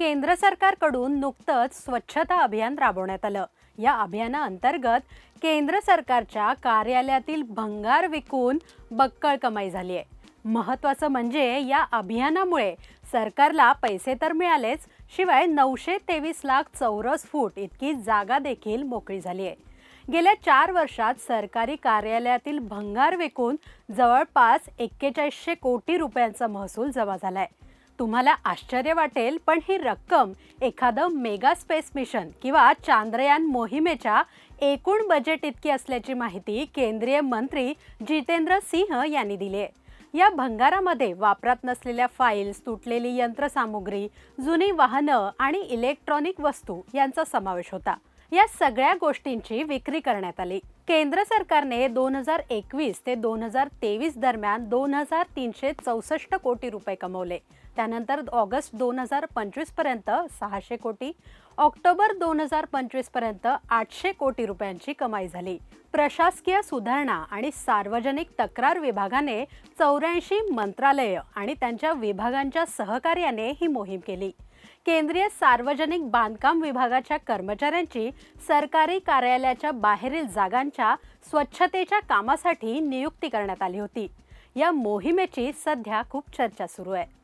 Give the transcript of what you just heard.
केंद्र सरकारकडून नुकतंच स्वच्छता अभियान राबवण्यात आलं. या अभियानाअंतर्गत केंद्र सरकारच्या कार्यालयातील भंगार विकून बक्कळ कमाई झाली आहे. महत्त्वाचं म्हणजे या अभियानामुळे सरकारला पैसे तर मिळालेच शिवाय नऊशे तेवीस लाख चौरस फूट इतकी जागा देखील मोकळी झाली आहे. गेल्या चार वर्षात सरकारी कार्यालयातील भंगार विकून जवळपास एक्केचाळीसशे कोटी रुपयांचा महसूल जमा झाला आहे तुम्हाला आश्चर्य वाटेल पण ही रक्कम एखादं मेगा स्पेस मिशन किंवा चांद्रयान मोहिमेच्या एकूण बजेट इतकी असल्याची माहिती केंद्रीय मंत्री जितेंद्र सिंह यांनी दिली आहे या भंगारामध्ये वापरात नसलेल्या फाईल्स तुटलेली यंत्रसामुग्री जुनी वाहनं आणि इलेक्ट्रॉनिक वस्तू यांचा समावेश होता. या सगळ्या गोष्टींची विक्री करण्यात आली. केंद्र सरकारने दोन हजार एकवीस ते दोन हजार तेवीस दरम्यान दोन हजार तीनशे चौसष्ट कोटी रुपये कमवले. त्यानंतर ऑगस्ट दोन हजार पंचवीसपर्यंत सहाशे कोटी ऑक्टोबर दोन हजार पंचवीसपर्यंत आठशे कोटी रुपयांची कमाई झाली. प्रशासकीय सुधारणा आणि सार्वजनिक तक्रार विभागाने चौऱ्याऐंशी मंत्रालय आणि त्यांच्या विभागांच्या सहकार्याने ही मोहीम केली. केंद्रीय सार्वजनिक बांधकाम विभागाच्या कर्मचाऱ्यांची सरकारी कार्यालयाच्या बाहेरील जागांच्या स्वच्छतेच्या कामासाठी नियुक्ती करण्यात आली होती. या मोहिमेची सध्या खूप चर्चा सुरू आहे.